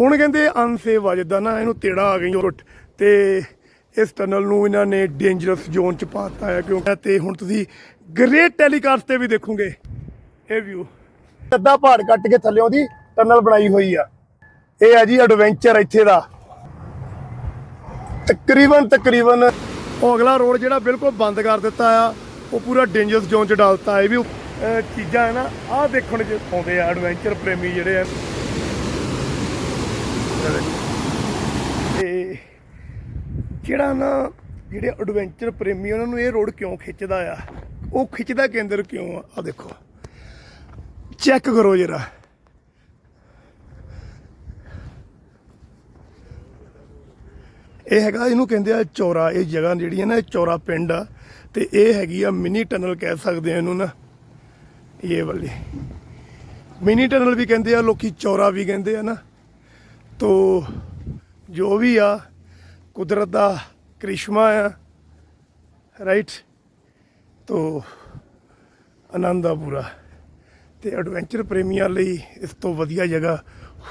ਹੁਣ ਕਹਿੰਦੇ ਅਨਸੇਵ ਆ ਜਿੱਦਾਂ ਨਾ ਇਹਨੂੰ ਤੇੜਾ ਆ ਗਈ ਰੁੱਟ ਤੇ ਇਸ ਟਨਲ ਨੂੰ ਇਹਨਾਂ ਨੇ ਡੇਂਜਰਸ ਜ਼ੋਨ ਚ ਪਾਤਾ ਹੈ ਕਿਉਂਕਿ ਤੇ ਹੁਣ ਤੁਸੀਂ ਗ੍ਰੇਟ ਟੈਲੀਕਾਸਟ ਤੇ ਵੀ ਦੇਖੋਗੇ। ਇਹ ਵਿਊ ਅੱਧਾ ਪਹਾੜ ਕੱਟ ਕੇ ਥੱਲੇ ਉਹਦੀ ਟਨਲ ਬਣਾਈ ਹੋਈ ਆ। ਇਹ ਆ ਜੀ ਐਡਵੈਂਚਰ ਇੱਥੇ ਦਾ। ਤਕਰੀਬਨ ਤਕਰੀਬਨ ਉਹ ਅਗਲਾ ਰੋਡ ਜਿਹੜਾ ਬਿਲਕੁਲ ਬੰਦ ਕਰ ਦਿੱਤਾ ਆ ਉਹ ਪੂਰਾ ਡੇਂਜਰਸ ਜ਼ੋਨ ਚ ਡਾਲਤਾ। ਇਹ ਵੀ ਅਹ, ਚੀਜ਼ਾਂ ਹੈ ਨਾ ਆਹ ਦੇਖਣ ਚ ਆਉਂਦੇ ਆ ਐਡਵੈਂਚਰ ਪ੍ਰੇਮੀ ਜਿਹੜੇ ਆ। ਤੇ ਜਿਹੜਾ ਨਾ ਜਿਹੜੇ ਐਡਵੈਂਚਰ ਪ੍ਰੇਮੀ ਉਹਨਾਂ ਨੂੰ ਇਹ ਰੋਡ ਕਿਉਂ ਖਿੱਚਦਾ ਆ? ਉਹ ਖਿੱਚਦਾ ਕੇਂਦਰ ਕਿਉਂ ਆ? ਆ ਦੇਖੋ। ਚੈੱਕ ਕਰੋ ਜਰਾ। ਇਹ ਹੈਗਾ, ਇਹਨੂੰ ਕਹਿੰਦੇ ਆ ਚੌਰਾ। ਇਹ ਜਗ੍ਹਾ ਜਿਹੜੀ ਹੈ ਨਾ, ਇਹ ਚੌਰਾ ਪਿੰਡ ਆ। ਤੇ ਇਹ ਹੈਗੀ ਆ ਮਿਨੀ ਟਨਲ ਕਹਿ ਸਕਦੇ ਆ ਇਹਨੂੰ ਨਾ। ਇਹ ਵਾਲੀ। ਮਿਨੀ ਟਨਲ ਵੀ ਕਹਿੰਦੇ ਆ, ਲੋਕੀ ਚੌਰਾ ਵੀ ਕਹਿੰਦੇ ਆ ਨਾ। ਤੋ ਜੋ ਵੀ ਆ, ਕੁਦਰਤ ਦਾ ਕ੍ਰਿਸ਼ਮਾ ਆ ਰਾਈਟ ਤੋ ਆਨੰਦ ਆ ਪੂਰਾ। ਤੇ ਐਡਵੈਂਚਰ ਪ੍ਰੇਮੀਆਂ ਲਈ ਇਸ ਤੋਂ ਵਧੀਆ ਜਗ੍ਹਾ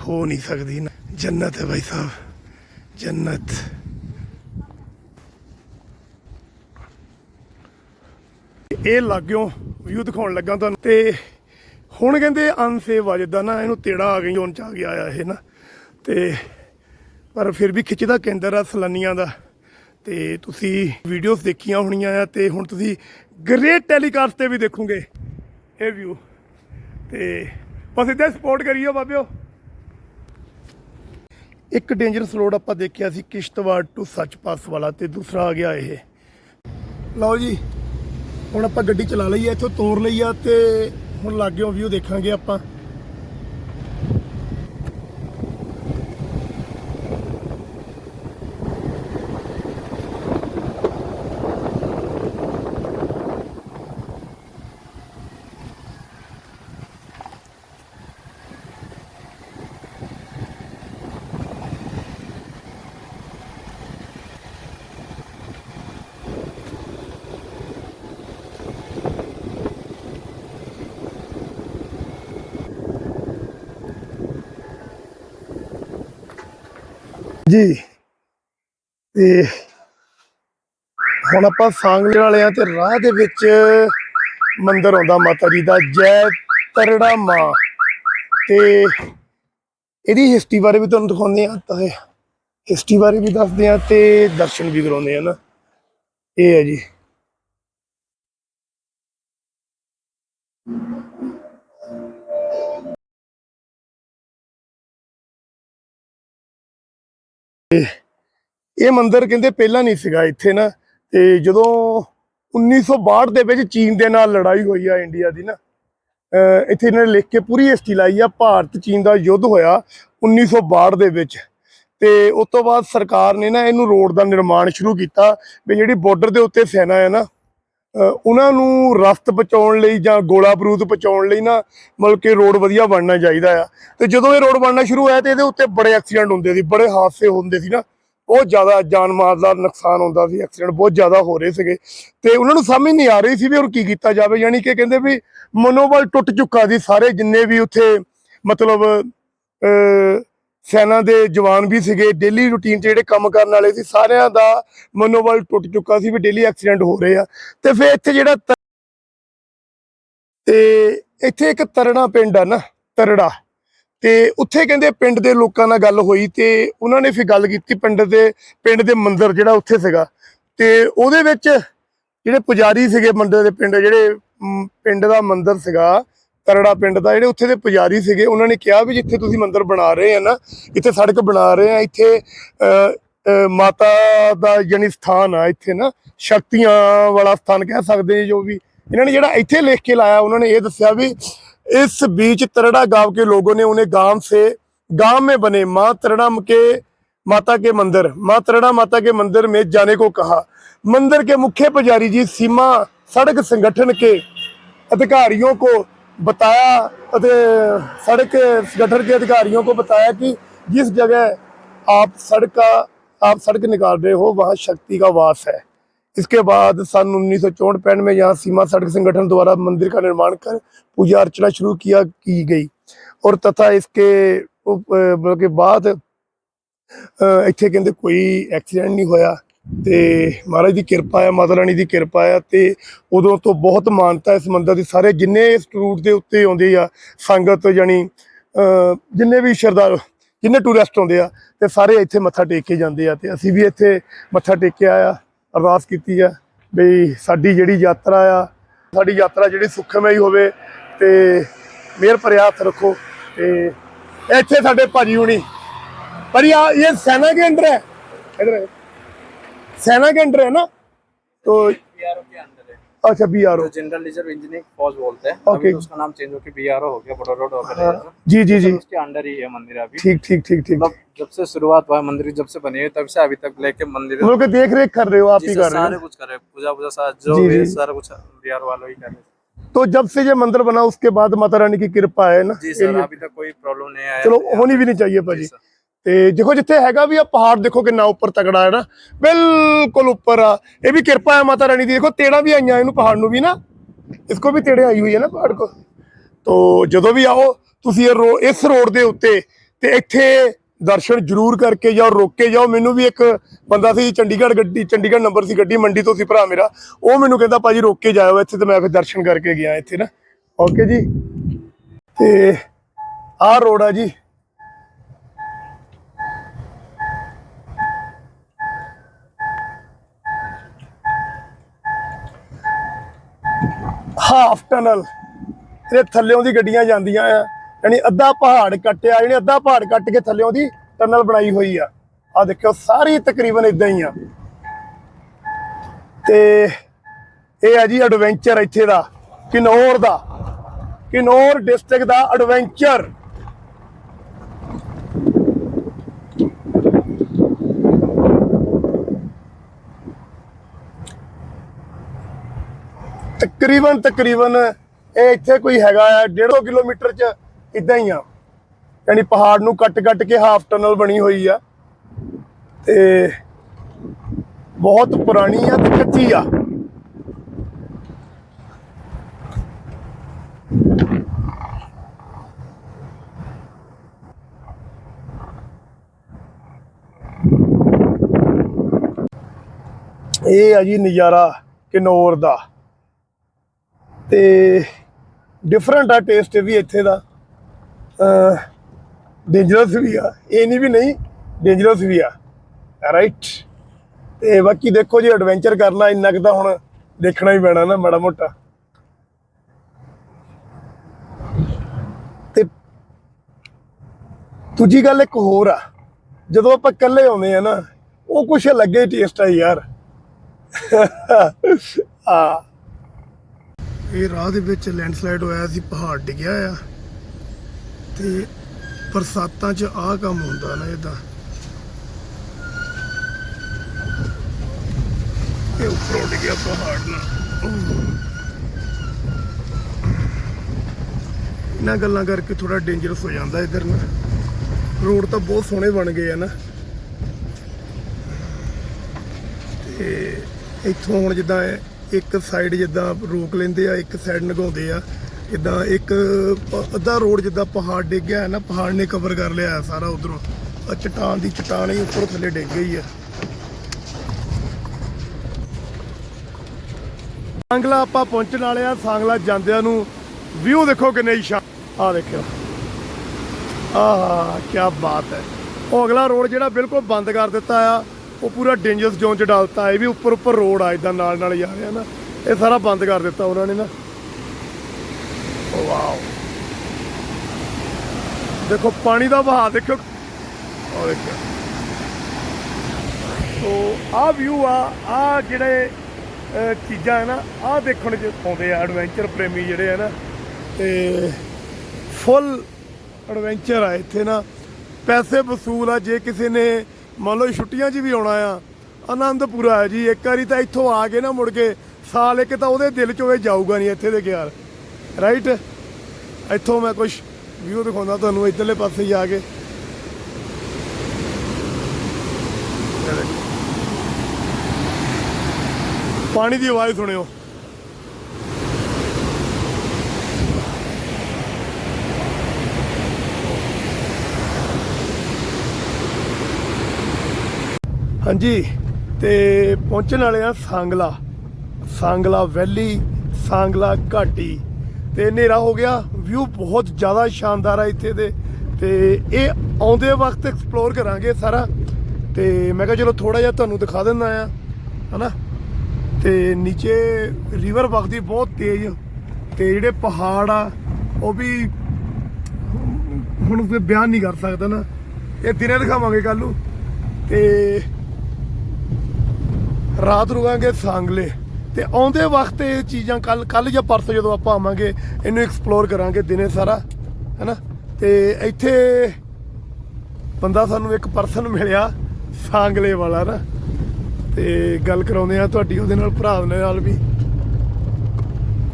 ਹੋ ਨਹੀਂ ਸਕਦੀ ਜੰਨਤ ਹੈ ਭਾਈ ਸਾਹਿਬ, ਜੰਨਤ। ਇਹ ਲੱਗਿਓ ਵਿਊ ਦਿਖਾਉਣ ਲੱਗਾ ਤੁਹਾਨੂੰ। ਤੇ ਹੁਣ ਕਹਿੰਦੇ ਅਨਸੇਵ ਆ ਜਿੱਦਾਂ ਨਾ ਇਹਨੂੰ ਤੇੜਾ ਆ ਗਈ ਜ਼ੋਨ ਚ ਆ ਗਿਆ ਆ ਇਹ ਨਾ। ਤੇ ਪਰ ਫਿਰ ਵੀ ਖਿੱਚਦਾ ਕੇਂਦਰ ਆ ਸਲਾਨੀਆਂ ਦਾ। ਤੇ ਤੁਸੀਂ ਵੀਡੀਓਜ਼ ਦੇਖੀਆਂ ਹੋਣੀਆਂ ਆ ਤੇ ਹੁਣ ਤੁਸੀਂ ਗ੍ਰੇਟ ਟੈਲੀਕਾਸਟ ਤੇ ਵੀ ਦੇਖੋਗੇ। ਇਹ ਵਿਊ ਤੇ ਬਸ ਇੱਦਾਂ ਸਪੋਰਟ ਕਰੀਓ ਬਾਬਿਓ। ਇੱਕ ਡੇਂਜਰਸ ਰੋਡ ਆਪਾਂ ਦੇਖਿਆ ਸੀ ਕਿਸ਼ਤਵਾੜ ਟੂ ਸੱਚਪਾਸ ਵਾਲਾ ਤੇ ਦੂਸਰਾ ਆ ਗਿਆ ਇਹ। ਲਓ ਜੀ, ਹੁਣ ਆਪਾਂ ਗੱਡੀ ਚਲਾ ਲਈ ਆ ਇੱਥੋਂ ਤੋਰ ਲਈ ਆ ਤੇ ਹੁਣ ਲੱਗਿਓ ਵਿਊ ਦੇਖਾਂਗੇ ਆਪਾਂ। ਜੀ ਤੇ ਹੁਣ ਆਪਾਂ ਸਾਂਗਲੇ ਵਾਲੇ ਆ ਤੇ ਰਾਹ ਦੇ ਵਿੱਚ ਮੰਦਿਰ ਆਉਂਦਾ ਮਾਤਾ ਜੀ ਦਾ, ਜੈ ਤਰੜਾ ਮਾਂ। ਤੇ ਇਹਦੀ ਹਿਸਟਰੀ ਬਾਰੇ ਵੀ ਤੁਹਾਨੂੰ ਦਿਖਾਉਂਦੇ ਆ, ਤਾਂ ਹਿਸਟਰੀ ਬਾਰੇ ਵੀ ਦੱਸਦੇ ਆ ਤੇ ਦਰਸ਼ਨ ਵੀ ਕਰਾਉਂਦੇ ਆ ਨਾ। ਇਹ ਹੈ ਜੀ। ਇਹ ਮੰਦਿਰ ਕਹਿੰਦੇ ਪਹਿਲਾਂ ਨਹੀਂ ਸੀਗਾ ਇੱਥੇ ਨਾ, ਤੇ ਜਦੋਂ 1962 ਦੇ ਵਿੱਚ ਚੀਨ ਦੇ ਨਾਲ ਲੜਾਈ ਹੋਈ ਆ ਇੰਡੀਆ ਦੀ ਨਾ ਇੱਥੇ ਇਹਨਾਂ ਨੇ ਲਿਖ ਕੇ ਪੂਰੀ ਹਿਸਟਰੀ ਲਾਈ ਆ, ਭਾਰਤ ਚੀਨ ਦਾ ਯੁੱਧ ਹੋਇਆ 1962 ਦੇ ਵਿੱਚ। ਤੇ ਉਸ ਤੋਂ ਬਾਅਦ ਸਰਕਾਰ ਨੇ ਨਾ ਇਹਨੂੰ ਰੋਡ ਦਾ ਨਿਰਮਾਣ ਸ਼ੁਰੂ ਕੀਤਾ, ਵੀ ਜਿਹੜੀ ਬਾਰਡਰ ਦੇ ਉੱਤੇ ਸੈਨਾ ਹੈ ਨਾ ਉਹਨਾਂ ਨੂੰ ਰਸਤ ਬਚਾਉਣ ਲਈ ਜਾਂ ਗੋਲਾ ਬਰੂਦ ਬਚਾਉਣ ਲਈ ਨਾ ਮਤਲਬ ਕਿ ਰੋਡ ਵਧੀਆ ਬਣਨਾ ਚਾਹੀਦਾ ਆ। ਤੇ ਜਦੋਂ ਇਹ ਰੋਡ ਬਣਨਾ ਸ਼ੁਰੂ ਹੋਇਆ ਤੇ ਇਹਦੇ ਉੱਤੇ ਬੜੇ ਐਕਸੀਡੈਂਟ ਹੁੰਦੇ ਸੀ, ਬੜੇ ਹਾਦਸੇ ਹੁੰਦੇ ਸੀ ਨਾ। ਬਹੁਤ ਜ਼ਿਆਦਾ ਜਾਨ ਮਾਲ ਦਾ ਨੁਕਸਾਨ ਹੁੰਦਾ ਸੀ ਐਕਸੀਡੈਂਟ ਬਹੁਤ ਜ਼ਿਆਦਾ ਹੋ ਰਹੇ ਸੀਗੇ। ਤੇ ਉਹਨਾਂ ਨੂੰ ਸਮਝ ਨਹੀਂ ਆ ਰਹੀ ਸੀ ਵੀ ਹੋਰ ਕੀ ਕੀਤਾ ਜਾਵੇ, ਯਾਨੀ ਕਿ ਕਹਿੰਦੇ ਵੀ ਮਨੋਬਲ ਟੁੱਟ ਚੁੱਕਾ ਸੀ, ਸਾਰੇ ਜਿੰਨੇ ਵੀ ਉੱਥੇ ਮਤਲਬ ਸੈਨਾ ਦੇ ਜਵਾਨ ਵੀ ਸੀਗੇ ਡੇਲੀ ਰੂਟੀਨ 'ਚ ਜਿਹੜੇ ਕੰਮ ਕਰਨ ਵਾਲੇ ਸੀ, ਸਾਰਿਆਂ ਦਾ ਮਨੋਬਲ ਟੁੱਟ ਚੁੱਕਾ ਸੀ ਵੀ ਡੇਲੀ ਐਕਸੀਡੈਂਟ ਹੋ ਰਹੇ ਆ। ਤੇ ਫਿਰ ਇੱਥੇ ਜਿਹੜਾ ਤ- ਤੇ ਇੱਥੇ ਇੱਕ ਤਰੜਾ ਪਿੰਡ ਆ ਨਾ, ਤਰੜਾ। ਤੇ ਉੱਥੇ ਕਹਿੰਦੇ ਪਿੰਡ ਦੇ ਲੋਕਾਂ ਨਾਲ ਗੱਲ ਹੋਈ ਤੇ ਉਹਨਾਂ ਨੇ ਫਿਰ ਗੱਲ ਕੀਤੀ ਪਿੰਡ ਦੇ ਪਿੰਡ ਦੇ ਮੰਦਿਰ ਜਿਹੜਾ ਉੱਥੇ ਸੀਗਾ। ਤੇ ਉਹਦੇ ਵਿੱਚ ਜਿਹੜੇ ਪੁਜਾਰੀ ਸੀਗੇ ਮੰਦਿਰ ਦੇ ਪਿੰਡ, ਜਿਹੜੇ ਪਿੰਡ ਦਾ ਮੰਦਿਰ ਸੀਗਾ ਤਰੜਾ ਪਿੰਡ ਦਾ ਜਿਹੜੇ ਉੱਥੇ ਦੇ ਪੁਜਾਰੀ ਸੀਗੇ ਉਹਨਾਂ ਨੇ ਕਿਹਾ ਵੀ ਜਿੱਥੇ ਤੁਸੀਂ ਮੰਦਿਰ ਬਣਾ ਰਹੇ ਆ ਨਾ ਇੱਥੇ ਸੜਕ ਬਣਾ ਰਹੇ ਆ ਇੱਥੇ ਅ, ਅ, ਮਾਤਾ ਦਾ ਯਾਨੀ ਸਥਾਨ ਆ ਇੱਥੇ ਨਾ ਸ਼ਕਤੀਆਂ ਵਾਲਾ ਸਥਾਨ ਕਹਿ ਸਕਦੇ ਹਾਂ ਜੋ ਵੀ ਇਹਨਾਂ ਨੇ ਜਿਹੜਾ ਇੱਥੇ ਲਿਖ ਕੇ ਲਾਇਆ ਉਹਨਾਂ ਨੇ ਇਹ ਦੱਸਿਆ ਵੀ इस बीच तरड़ा गांव के लोगों ने उन्हें गांव से गांव में बने मां तरड़म के माता के मंदिर मां तरड़ा माता के मंदिर में जाने को कहा मंदिर के मुख्य पुजारी जी सीमा सड़क संगठन के अधिकारियों को बताया अते सड़क संगठन के अधिकारियों को बताया कि जिस जगह आप सड़क का आप सड़क निकाल रहे हो वहाँ शक्ति का वास है इसके बाद सन उन्नीस सौ चौंठ पैंठ में यहाँ सीमा सड़क संगठन द्वारा मंदिर का निर्माण कर पूजा अर्चना शुरू किया की गई और तथा इसके ਉਹ ਅਹ, ਮਤਲਬ ਕਿ ਬਾਅਦ ਅਹ, ਇੱਥੇ ਕਹਿੰਦੇ ਕੋਈ ਐਕਸੀਡੈਂਟ ਨਹੀਂ ਹੋਇਆ ਤੇ ਮਹਾਰਾਜ ਦੀ ਕਿਰਪਾ ਹੈ, ਮਾਤਾ ਰਾਣੀ ਦੀ ਕਿਰਪਾ ਹੈ ਤੇ ਉਦੋਂ ਤੋਂ ਬਹੁਤ ਮਾਨਤਾ ਇਸ ਮੰਦਰ ਦੀ। ਸਾਰੇ ਜਿੰਨੇ ਇਸ ਰੂਟ ਦੇ ਉੱਤੇ ਆਉਂਦੇ ਆ, ਸੰਗਤ ਜਾਨੀ ਜਿੰਨੇ ਵੀ ਸਰਦਾਰ ਜਿੰਨੇ ਟੂਰਿਸਟ ਆਉਂਦੇ ਆ, ਤੇ ਸਾਰੇ ਇੱਥੇ ਮੱਥਾ ਟੇਕ ਕੇ ਜਾਂਦੇ ਆ ਤੇ ਅਸੀਂ ਵੀ ਇੱਥੇ ਮੱਥਾ ਟੇਕ ਕੇ ਆਇਆ, ਅਰਦਾਸ ਕੀਤੀ ਆ ਵੀ ਸਾਡੀ ਜਿਹੜੀ ਯਾਤਰਾ ਆ, ਸਾਡੀ ਯਾਤਰਾ ਜਿਹੜੀ ਸੁਖਮਈ ਹੋਵੇ ਤੇ ਮੇਰ ਭਰਿਆ ਰੱਖੋ ਤੇ ਇੱਥੇ ਸਾਡੇ ਭਾਜੀ ਹੁਣੀ। ਪਰ ਇਹ ਸੈਨਾ ਕੇਂਦਰ ਹੈ। ਇਧਰ सेना के अंडर है ना? तो अच्छा B R O general reserve engineering फौज बोलते हैं। okay. तो उसका नाम चेंज होकर बी आर ओ हो गया बड़ा रोड हो गया। हाँ। जी जी जी। तो उसके अंडर ही है मंदिर अभी। ठीक ठीक ठीक ठीक। मतलब जब से शुरुआत हुआ मंदिर जब से बनी है तब से अभी तक लेके मंदिर लोग देख रेख कर रहे हो आप ही कर रहे हो। सारे कुछ कर रहे हैं। पूजा पूजा सारा जो भी सारा कुछ बी आर वालों ही कर रहे हैं। तो जब से ये मंदिर बना उसके बाद माता रानी की कृपा है ना? जी सर अभी तक कोई प्रॉब्लम नहीं आया। चलो होनी भी नहीं चाहिए भाजी। ਤੇ ਦੇਖੋ ਜਿੱਥੇ ਹੈਗਾ ਵੀ ਆ, ਪਹਾੜ ਦੇਖੋ ਕਿੰਨਾ ਉੱਪਰ ਤਕੜਾ ਹੈ ਨਾ। ਬਿਲਕੁਲ ਉੱਪਰ ਆ। ਇਹ ਵੀ ਕਿਰਪਾ ਹੈ ਮਾਤਾ ਰਾਣੀ ਦੀ। ਦੇਖੋ, ਤੇੜਾ ਵੀ ਆਈਆਂ ਇਹਨੂੰ ਪਹਾੜ ਨੂੰ ਵੀ ਨਾ। ਇਸਕੋ ਵੀ ਤੇੜੇ ਆਈ ਹੋਈ ਹੈ ਨਾ ਪਹਾੜ ਕੋ। ਤੋ ਜਦੋਂ ਵੀ ਆਓ, ਤੁਸੀਂ ਇਹ ਇਸ ਰੋਡ ਦੇ ਉੱਤੇ ਤੇ ਇੱਥੇ ਦਰਸ਼ਨ ਜ਼ਰੂਰ ਕਰਕੇ ਜਾਓ, ਰੋਕ ਕੇ ਜਾਓ। ਮੈਨੂੰ ਵੀ ਇੱਕ ਬੰਦਾ ਸੀ ਚੰਡੀਗੜ੍ਹ ਗੱਡੀ, ਚੰਡੀਗੜ੍ਹ ਨੰਬਰ ਸੀ ਗੱਡੀ, ਮੰਡੀ ਤੋਂ ਸੀ ਭਰਾ ਮੇਰਾ। ਉਹ ਮੈਨੂੰ ਕਹਿੰਦਾ, ਭਾਜੀ, ਰੋਕ ਕੇ ਜਾਇਓ ਇੱਥੇ ਤੇ ਮੈਂ ਫਿਰ ਦਰਸ਼ਨ ਕਰਕੇ ਗਿਆ ਇੱਥੇ ਨਾ। ਓਕੇ ਜੀ। ਤੇ ਆਹ ਰੋਡ ਆ ਜੀ। Half tunnel. ਇਹਦੇ ਥੱਲਿਓਂ ਦੀ ਗੱਡੀਆਂ ਜਾਂਦੀਆਂ ਆ। ਯਾਨੀ ਅੱਧਾ ਪਹਾੜ ਕੱਟਿਆ, ਯਾਨੀ ਅੱਧਾ ਪਹਾੜ ਕੱਟ ਕੇ ਥੱਲਿਓਂ ਦੀ ਟਨਲ ਬਣਾਈ ਹੋਈ ਆ। ਆ ਦੇਖਿਓ, ਸਾਰੀ ਤਕਰੀਬਨ ਇਦਾਂ ਹੀ ਆ। ਤੇ ਇਹ ਆ ਜੀ ਐਡਵੈਂਚਰ ਇੱਥੇ ਦਾ, ਕਿਨੌਰ ਦਾ। ਕਿਨੌਰ ਡਿਸਟ੍ਰਿਕਟ ਦਾ ਐਡਵੈਂਚਰ ਤਕਰੀਬਨ ਤਕਰੀਬਨ ਇਹ ਇੱਥੇ ਕੋਈ ਹੈਗਾ ਆ 1.5 ਕਿਲੋਮੀਟਰ ਚ ਇਦਾਂ ਹੀ ਆ। ਯਾਨੀ ਪਹਾੜ ਨੂੰ ਕੱਟ ਕੱਟ ਕੇ ਹਾਫ ਟਨਲ ਬਣੀ ਹੋਈ ਆ। ਤੇ ਬਹੁਤ ਪੁਰਾਣੀ ਆ ਤੇ ਕੱਚੀ ਆ। ਇਹ ਆ ਜੀ ਨਜ਼ਾਰਾ ਕਿਨੌਰ ਦਾ। ਤੇ ਡਿਫਰੈਂਟ ਆ ਟੇਸਟ ਵੀ ਇੱਥੇ ਦਾ। ਡੇਂਜਰਸ ਵੀ ਆ। ਇਹ ਨਹੀਂ ਵੀ ਨਹੀਂ ਡੇਂਜਰਸ ਵੀ ਆ। ਰਾਈਟ ਤੇ ਬਾਕੀ ਦੇਖੋ ਜੀ ਐਡਵੈਂਚਰ ਕਰਨਾ ਇੰਨਾ ਕੁ ਤਾਂ ਹੁਣ ਦੇਖਣਾ ਹੀ ਪੈਣਾ ਨਾ, ਮਾੜਾ ਮੋਟਾ। ਤੇ ਦੂਜੀ ਗੱਲ ਇੱਕ ਹੋਰ ਆ। ਜਦੋਂ ਆਪਾਂ ਇਕੱਲੇ ਆਉਂਦੇ ਆ ਨਾ, ਉਹ ਕੁਛ ਅਲੱਗ ਹੀ ਟੇਸਟ ਆ ਯਾਰ। ਆ ਇਹ ਰਾਹ ਦੇ ਵਿੱਚ ਲੈਂਡਸਲਾਈਡ ਹੋਇਆ ਸੀ ਪਹਾੜ ਡਿੱਗਿਆ ਆ। ਤੇ ਬਰਸਾਤਾਂ 'ਚ ਆਹ ਕੰਮ ਹੁੰਦਾ ਨਾ ਇਹਦਾ। ਇਹ ਉੱਪਰੋਂ ਡਿੱਗਿਆ ਪਹਾੜ ਨਾਲ। ਇਹਨਾਂ ਗੱਲਾਂ ਕਰਕੇ ਥੋੜਾ ਡੇਂਜਰਸ ਹੋ ਜਾਂਦਾ ਇਧਰ ਨਾ। ਰੋਡ ਤਾਂ ਬਹੁਤ ਸੋਹਣੇ ਬਣ ਗਏ ਆ ਨਾ। ਤੇ ਇੱਥੋਂ ਹੁਣ ਜਿੱਦਾਂ ਇਹ ਇੱਕ ਸਾਈਡ ਜਿੱਦਾਂ ਰੋਕ ਲੈਂਦੇ ਆ, ਇੱਕ ਸਾਈਡ ਨਗਾਉਂਦੇ ਆ। ਇਦਾਂ ਇੱਕ ਪ- ਅੱਧਾ ਰੋਡ ਜਿੱਦਾਂ ਪਹਾੜ ਡਿੱਗ ਗਿਆ ਨਾ, ਪਹਾੜ ਨੇ ਕਵਰ ਕਰ ਲਿਆ ਹੈ ਸਾਰਾ ਉਧਰੋਂ। ਆ ਚਟਾਨ ਦੀ ਚਟਾਨ ਹੀ ਉੱਪਰੋਂ ਥੱਲੇ ਡਿੱਗ ਗਈ ਆ। ਸਾਂਗਲਾ ਆਪਾਂ ਪਹੁੰਚਣ ਵਾਲੇ ਆ, ਸਾਂਗਲਾ ਜਾਂਦਿਆਂ ਨੂੰ ਵਿਊ ਦੇਖੋ ਕਿੰਨੇ ਸ਼ਾ ਆ ਦੇਖਿਓ। ਆਹਾ ਕੀ ਬਾਤ ਹੈ। ਉਹ ਅਗਲਾ ਰੋਡ ਜਿਹੜਾ ਬਿਲਕੁਲ ਬੰਦ ਕਰ ਦਿੱਤਾ ਆ। ਉਹ ਪੂਰਾ ਡੇਂਜਰਸ ਜ਼ੋਨ ਚ ਡਾਲਤਾ, ਇਹ ਵੀ ਉੱਪਰ ਉੱਪਰ ਰੋਡ ਆ ਇਦਾਂ ਨਾਲ ਨਾਲ ਜਾ ਰਿਹਾ ਨਾ। ਇਹ ਸਾਰਾ ਬੰਦ ਕਰ ਦਿੱਤਾ ਉਹਨਾਂ ਨੇ ਨਾ। ਵਾਓ। ਦੇਖੋ, ਪਾਣੀ ਦਾ ਵਹਾਅ ਦੇਖੋ ਉਹ ਦੇਖੋ ਸੋ ਆਹ ਵਿਊ ਆ ਆ ਜਿਹੜੇ ਚੀਜ਼ਾਂ ਹੈ ਨਾ, ਆਹ ਦੇਖਣ ਚ ਆਉਂਦੇ ਆ ਐਡਵੈਂਚਰ ਪ੍ਰੇਮੀ ਜਿਹੜੇ ਆ ਨਾ। ਤੇ ਫੁੱਲ ਐਡਵੈਂਚਰ ਆ ਇੱਥੇ ਨਾ। ਪੈਸੇ ਵਸੂਲ ਆ, ਜੇ ਕਿਸੇ ਨੇ ਮੰਨ ਲਓ ਛੁੱਟੀਆਂ 'ਚ ਵੀ ਆਉਣਾ ਆ ਆਨੰਦ ਪੂਰਾ ਹੈ ਜੀ, ਇੱਕ ਵਾਰੀ ਤਾਂ ਇੱਥੋਂ ਆ ਕੇ ਨਾ ਮੁੜ ਕੇ, ਸਾਲ ਇੱਕ ਤਾਂ ਉਹਦੇ ਦਿਲ 'ਚ ਹੋਵੇ ਜਾਊਗਾ ਨਹੀਂ ਇੱਥੇ ਦੇ ਗਿਆਰ ਰਾਈਟ ਇੱਥੋਂ ਮੈਂ ਕੁਝ ਵਿਊ ਦਿਖਾਉਂਦਾ ਤੁਹਾਨੂੰ, ਇੱਧਰਲੇ ਪਾਸੇ ਜਾ ਕੇ। ਪਾਣੀ ਦੀ ਆਵਾਜ਼ ਸੁਣਿਓ। ਹਾਂਜੀ, ਤੇ ਪਹੁੰਚਣ ਵਾਲੇ ਆ ਸਾਂਗਲਾ। ਸਾਂਗਲਾ ਵੈਲੀ, ਸਾਂਗਲਾ ਘਾਟੀ। ਤੇ ਹਨੇਰਾ ਹੋ ਗਿਆ ਵਿਊ ਬਹੁਤ ਜ਼ਿਆਦਾ ਸ਼ਾਨਦਾਰ ਆ ਇੱਥੇ ਦੇ। ਤੇ ਇਹ ਆਉਂਦੇ ਵਕਤ ਐਕਸਪਲੋਰ ਕਰਾਂਗੇ ਸਾਰਾ। ਤੇ ਮੈਂ ਕਿਹਾ ਚਲੋ ਥੋੜਾ ਜਿਹਾ ਤੁਹਾਨੂੰ ਦਿਖਾ ਦਿੰਦਾ ਆ, ਹਨਾ? ਤੇ ਨੀਚੇ ਰਿਵਰ ਵਗਦੀ ਬਹੁਤ ਤੇਜ਼। ਤੇ ਜਿਹੜੇ ਪਹਾੜ ਆ, ਉਹ ਵੀ ਹੁਣ ਬਿਆਨ ਨਹੀਂ ਕਰ ਸਕਦਾ ਨਾ। ਇਹ ਦਿਨੇ ਦਿਖਾਵਾਂਗੇ ਕੱਲ ਨੂੰ। ਤੇ ਰਾਤ ਰੁਕਾਂਗੇ ਸਾਂਗਲੇ। ਤੇ ਆਉਂਦੇ ਵਕਤ ਇਹ ਚੀਜ਼ਾਂ ਕੱਲ ਕੱਲ ਜਾਂ ਪਰਸੋਂ ਜਦੋਂ ਆਪਾਂ ਆਵਾਂਗੇ ਇਹਨੂੰ ਐਕਸਪਲੋਰ ਕਰਾਂਗੇ ਦਿਨੇ ਸਾਰਾ ਹੈਨਾ? ਤੇ ਇੱਥੇ ਬੰਦਾ ਸਾਨੂੰ ਇੱਕ ਪਰਸਨ ਮਿਲਿਆ ਸਾਂਗਲੇ ਵਾਲਾ ਨਾ ਤੇ ਗੱਲ ਕਰਾਉਂਦੇ ਆ ਤੁਹਾਡੀ ਉਹਦੇ ਨਾਲ ਭਰਾ ਨਾਲ ਵੀ।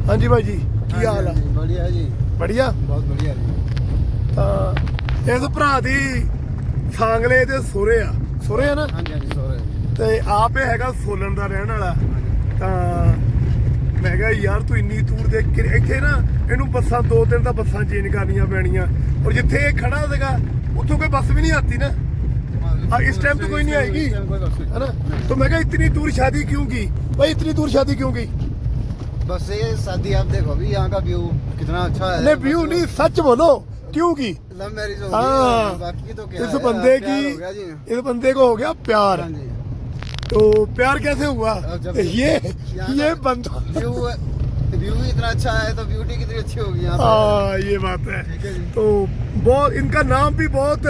ਹਾਂਜੀ ਭਾਈ ਜੀ ਕੀ ਹਾਲ ਆ? ਬੜੀਆ ਜੀ। ਬੜੀਆ ਬਹੁਤ ਬੜੀਆ ਜੀ। ਤਾਂ ਇਸ ਭਰਾ ਦੀ ਸਾਂਗਲੇ ਤੇ ਸੁਰੇ ਆ। ਸੁਰੇ ਆ ਨਾ? ਹਾਂਜੀ ਹਾਂਜੀ ਸੁਰੇ ਤੇ ਆਪ ਇਹ ਹੈਗਾ ਸੋਲਨ ਦਾ ਰਹਿਣ ਵਾਲਾ ਤਾਂ ਮੈਂ ਕਿਹਾ ਯਾਰ ਤੂੰ ਇੰਨੀ ਦੂਰ ਦੇ ਕਿ- ਇੱਥੇ ਨਾ ਇਹਨੂੰ ਬੱਸਾਂ ਦੋ ਤਿੰਨ ਤਾਂ ਬੱਸਾਂ ਚੇਂਜ ਕਰਨੀਆਂ ਪੈਣੀਆਂ ਔਰ ਜਿੱਥੇ ਇਹ ਖੜਾ ਸੀਗਾ ਉੱਥੋਂ ਕੋਈ ਬੱਸ ਵੀ ਨਹੀਂ ਆਤੀ ਨਾ हाँ, इस टाइम तो कोई नहीं आएगी। इस टाइम कोई बस है ना नहीं। तो मैं कहा इतनी दूर शादी क्यों की भाई इतनी दूर शादी क्यों की बस ये शादी आप देखो अभी यहाँ का व्यू कितना अच्छा है नहीं व्यू नहीं सच बोलो क्यों की लव मैरिज हो हाँ गई बाकी तो क्या इस है, बंदे प्यार की हो गया जी इस बंदे को हो गया प्यार हाँ जी तो प्यार कैसे हुआ अब जब- ये यहाँ ये का- बंदा व्यू व्यू ही इतना अच्छा है तो ब्यूटी कितनी अच्छी होगी यहाँ पे हाँ ये बात है ठीक है जी तो बहुत इनका नाम भी बहुत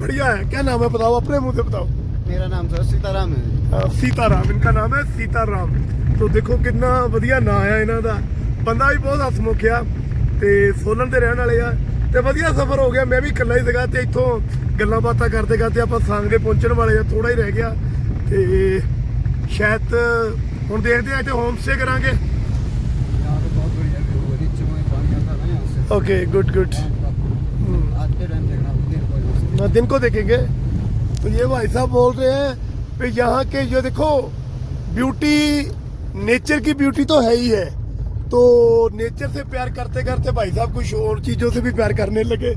बढ़िया है क्या नाम है बताओ अपने मुंह से बताओ मेरा नाम सर सीताराम है जी ਅਹ ਸੀਤਾਰਾਮ ਇਨਕਾ ਨਾਮ ਹੈ ਸੀਤਾਰਾਮ ਤੋਂ ਦੇਖੋ ਕਿੰਨਾ ਵਧੀਆ ਨਾਂ ਆ ਇਹਨਾਂ ਦਾ ਬੰਦਾ ਵੀ ਬਹੁਤ ਹਸਮੁਖ ਆ ਤੇ ਸੋਲਨ ਦੇ ਰਹਿਣ ਵਾਲੇ ਆ ਤੇ ਵਧੀਆ ਸਫ਼ਰ ਹੋ ਗਿਆ ਮੈਂ ਵੀ ਇਕੱਲਾ ਹੀ ਸੀਗਾ ਤੇ ਇੱਥੋਂ ਗੱਲਾਂ ਬਾਤਾਂ ਕਰਦੇ ਕਰਦੇ ਆਪਾਂ ਸੰਗ ਦੇ ਪਹੁੰਚਣ ਵਾਲੇ ਆ ਥੋੜਾ ਹੀ ਰਹਿ ਗਿਆ ਤੇ ਸ਼ਾਇਦ ਹੁਣ ਦੇਖਦੇ ਆ ਇੱਥੇ ਹੋਮ ਸਟੇ ਕਰਾਂਗੇ यहाँ पे बहुत बढ़िया व्यू है नीचे में पानी आता है ना यहाँ से ਓਕੇ ਗੁੱਡ ਗੁੱਡ आज के टाइम देखना दिन को यहाँ से ना दिन को देखेंगे तो ये भाई साहब बोल रहे हैं कि यहाँ के जो देखो ब्यूटी नेचर की ब्यूटी तो है ही है तो नेचर से प्यार करते करते भाई साहब कुछ और चीजों से भी प्यार करने लगे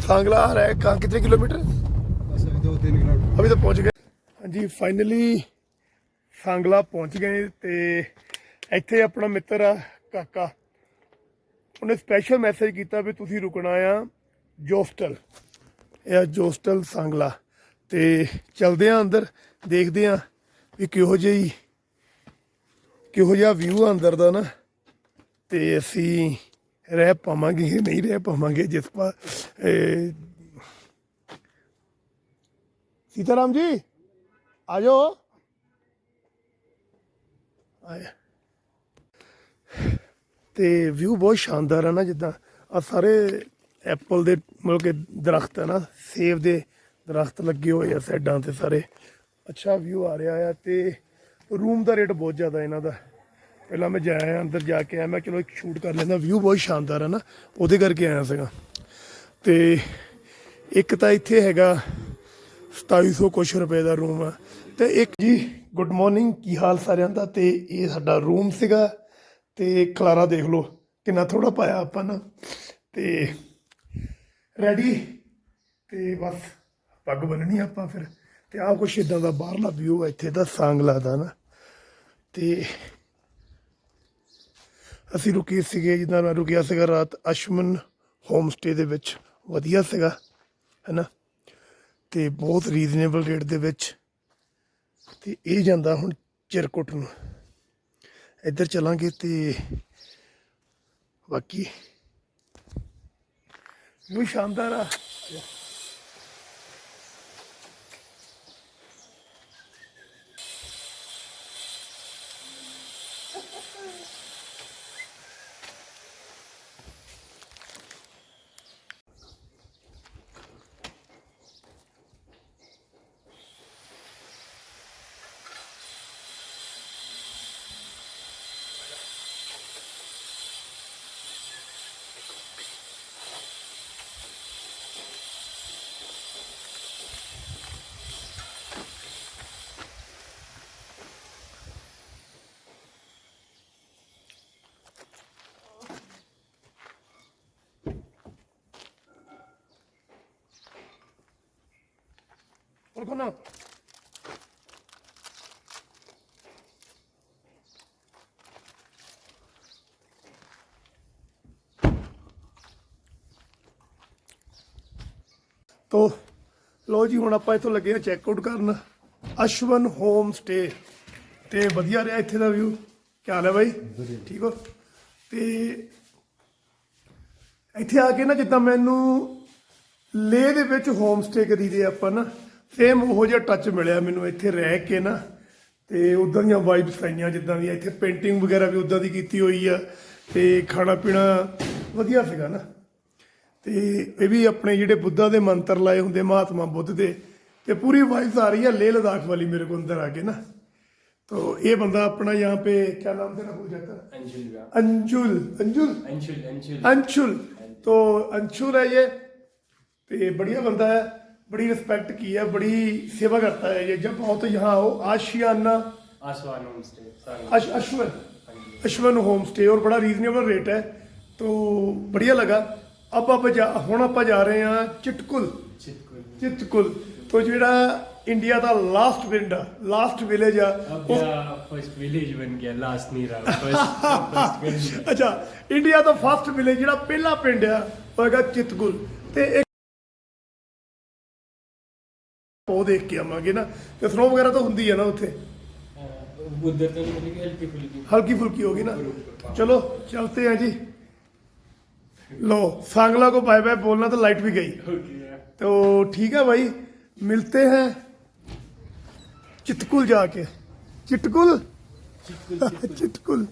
सांगला आ रहा है कहाँ कितने किलोमीटर बस अभी दो तीन किलोमीटर अभी तो पहुंच गए ਹਾਂਜੀ ਫਾਈਨਲੀ ਸੰਗਲਾ ਪਹੁੰਚ ਗਏ ਤੇ ਇੱਥੇ ਆਪਣਾ ਮਿੱਤਰ ਆ ਕਾਕਾ। ਉਹਨੇ ਸਪੈਸ਼ਲ ਮੈਸੇਜ ਕੀਤਾ ਵੀ ਤੁਸੀਂ ਰੁਕਣਾ ਆ ਜੋਸਟਲ। ਇਹ ਆ ਜੋਸਟਲ ਸੰਗਲਾ। ਤੇ ਚਲਦੇ ਆ ਅੰਦਰ, ਦੇਖਦੇ ਆ ਵੀ ਕਿਹੋ ਜਿਹੀ, ਕਿਹੋ ਜਿਹਾ ਵਿਊ ਆ ਅੰਦਰ ਦਾ ਨਾ। ਤੇ ਅਸੀਂ ਰਹਿ ਪਾਵਾਂਗੇ ਕਿ ਨਹੀਂ ਰਹਿ ਪਾਵਾਂਗੇ ਜਿਸ ਪਾ ਸੀਤਾਰਾਮ ਜੀ? ਆ ਜਾਓ ਤੇ ਵਿਊ ਬਹੁਤ ਸ਼ਾਨਦਾਰ ਆ ਨਾ ਜਿੱਦਾਂ। ਆ ਸਾਰੇ ਐਪਲ ਦੇ ਮਤਲਬ ਕਿ ਦਰਖਤ ਹੈ ਨਾ, ਸੇਬ ਦੇ ਦਰਖਤ ਲੱਗੇ ਹੋਏ ਆ ਸਾਈਡਾਂ ਤੇ ਸਾਰੇ। ਅੱਛਾ ਵਿਊ ਆ ਰਿਹਾ ਆ ਤੇ ਰੂਮ ਦਾ ਰੇਟ ਬਹੁਤ ਜ਼ਿਆਦਾ ਇਹਨਾਂ ਦਾ। ਪਹਿਲਾਂ ਮੈਂ ਜਾਇਆ ਅੰਦਰ ਜਾ ਕੇ ਆਇਆ, ਮੈਂ ਚਲੋ ਇੱਕ ਸ਼ੂਟ ਕਰ ਲੈਂਦਾ। ਵਿਊ ਬਹੁਤ ਸ਼ਾਨਦਾਰ ਹੈ ਨਾ, ਉਹਦੇ ਕਰਕੇ ਆਇਆ ਸੀਗਾ। ਤੇ ਇੱਕ ਤਾਂ ਇੱਥੇ ਹੈਗਾ 2700 ਕੁਛ ਰੁਪਏ ਦਾ ਰੂਮ ਆ। ਤੇ ਇੱਕ ਜੀ ਗੁੱਡ ਮਾਰਨਿੰਗ ਕੀ ਹਾਲ ਸਾਰਿਆਂ ਦਾ? ਤੇ ਇਹ ਸਾਡਾ ਰੂਮ ਸੀਗਾ। ਤੇ ਖਲਾਰਾ ਦੇਖ ਲਓ, ਕਿੰਨਾ ਥੋੜਾ ਪਾਇਆ ਆਪਾਂ ਨਾ। ਤੇ ਰੈਡੀ ਤੇ ਬਸ, ਪੱਗ ਬੰਨਣੀ ਆਪਾਂ ਫਿਰ। ਤੇ ਆਹ ਕੁਛ ਇਦਾਂ ਦਾ ਬਾਹਰਲਾ ਵਿਊ ਆ, ਇੱਥੇ ਦਾ ਸਾਂਗਲਾ ਦਾ ਨਾ। ਤੇ ਅਸੀਂ ਰੁਕੇ ਸੀਗੇ, ਜਿੱਦਾਂ ਮੈਂ ਰੁਕਿਆ ਸੀਗਾ ਰਾਤ ਅਸ਼ਮਨ ਹੋਮ ਸਟੇ ਦੇ ਵਿੱਚ। ਵਧੀਆ ਸੀਗਾ, ਹੈਨਾ? ਤੇ ਬਹੁਤ ਰੀਜ਼ਨੇਬਲ ਰੇਟ ਦੇ ਵਿੱਚ ਤੇ ਇਹ ਜਾਂਦਾ ਹੁਣ ਚਿਰਕੁੱਟ ਨੂੰ। ਇੱਧਰ ਚੱਲਾਂਗੇ ਤੇ ਬਾਕੀ। ਵੀ ਸ਼ਾਨਦਾਰ ਆ। ਖੋਲੋ ਤੋ ਲੋ ਜੀ ਹੁਣ ਆਪਾਂ ਇੱਥੋਂ ਲੱਗੇ ਆ ਚੈੱਕ ਆਊਟ ਕਰਨ। ਅਸ਼ਵਨ ਹੋਮ ਸਟੇ ਤੇ ਵਧੀਆ ਰਿਹਾ ਇੱਥੇ ਦਾ ਵਿਊ ਕੀ ਹਾਲ ਹੈ ਬਾਈ? ਠੀਕ ਹੋ? ਤੇ ਇੱਥੇ ਆ ਕੇ ਨਾ ਜਿੱਦਾਂ ਮੈਨੂੰ ਲੇਹ ਦੇ ਵਿੱਚ ਹੋਮ ਸਟੇ ਕਰੀਦੇ ਆਪਾਂ ਨਾ। ਸੇਮ ਉਹੋ ਜਿਹਾ ਟੱਚ ਮਿਲਿਆ ਮੈਨੂੰ ਇੱਥੇ ਰਹਿ ਕੇ ਨਾ ਤੇ ਉਦਾਂ ਦੀਆਂ ਵਾਈਬਸ ਆਈਆਂ ਜਿੱਦਾਂ ਦੀ ਇੱਥੇ ਪੇਂਟਿੰਗ ਵਗੈਰਾ ਵੀ ਉਦਾਂ ਦੀ ਕੀਤੀ ਹੋਈ ਆ ਤੇ ਖਾਣਾ ਪੀਣਾ ਵਧੀਆ ਸੀਗਾ ਨਾ ਤੇ ਇਹ ਵੀ ਆਪਣੇ ਜਿਹੜੇ ਬੁੱਧਾ ਦੇ ਮੰਤਰ ਲਾਏ ਹੁੰਦੇ ਮਹਾਤਮਾ ਬੁੱਧ ਦੇ ਤੇ ਪੂਰੀ ਵਾਈਬਸ ਆ ਰਹੀ ਹੈ ਲੇਹ ਲਦਾਖ ਵਾਲੀ ਮੇਰੇ ਕੋਲ ਅੰਦਰ ਆ ਕੇ ਨਾ तो ये बंदा अपना यहाँ पे क्या नाम तेरा हो जाता है अंशुल का अंजुल अंजुल अंशुल अंशुल अंशुल तो अंशुल है ये तो बढ़िया बंदा है बड़ी रिस्पेक्ट की है बड़ी सेवा करता है ये जब आओ तो यहाँ आओ आशियाना आसवान होम स्टे अश, अश्वन अश्वन होम स्टे और बड़ा रीजनेबल रेट है तो बढ़िया लगा अब आप जा ਹੁਣ ਆਪਾਂ ਜਾ ਰਹੇ ਹਾਂ ਚਿਟਕੁਲ चितकुल ਚਿਤਕੁਲ ਤੋਂ ਜਿਹੜਾ ਇੰਡੀਆ ਦਾ ਲਾਸਟ ਪਿੰਡ ਆ ਲਾਸਟ ਵਿਲੇਜ ਆ अब ਉਹ क्या फर्स्ट विलेज बन गया लास्ट नहीं रहा फर्स्ट फर्स्ट विलेज ਅੱਛਾ ਇੰਡੀਆ ਦਾ ਫਸਟ ਵਿਲੇਜ ਜਿਹੜਾ ਪਹਿਲਾ ਪਿੰਡ ਆ ਉਹ ਹੈਗਾ ਚਿਤਗੁਲ ਤੇ ਉਹ ਦੇਖ ਕੇ ਆਵਾਂਗੇ ਨਾ ਤੇ ਸਨੋ ਵਗੈਰਾ ਤਾਂ ਹੁੰਦੀ ਹੈ ਨਾ ਉੱਥੇ उधर तो नहीं मिलेगी हल्की फुल्की हल्की फुल्की होगी ना चलो चलते हैं जी लो सांगला को बाय बाय बोलना तो लाइट भी गई ओके तो ठीक है भाई मिलते हैं चितकुल जाके चिटकुल चिटकुल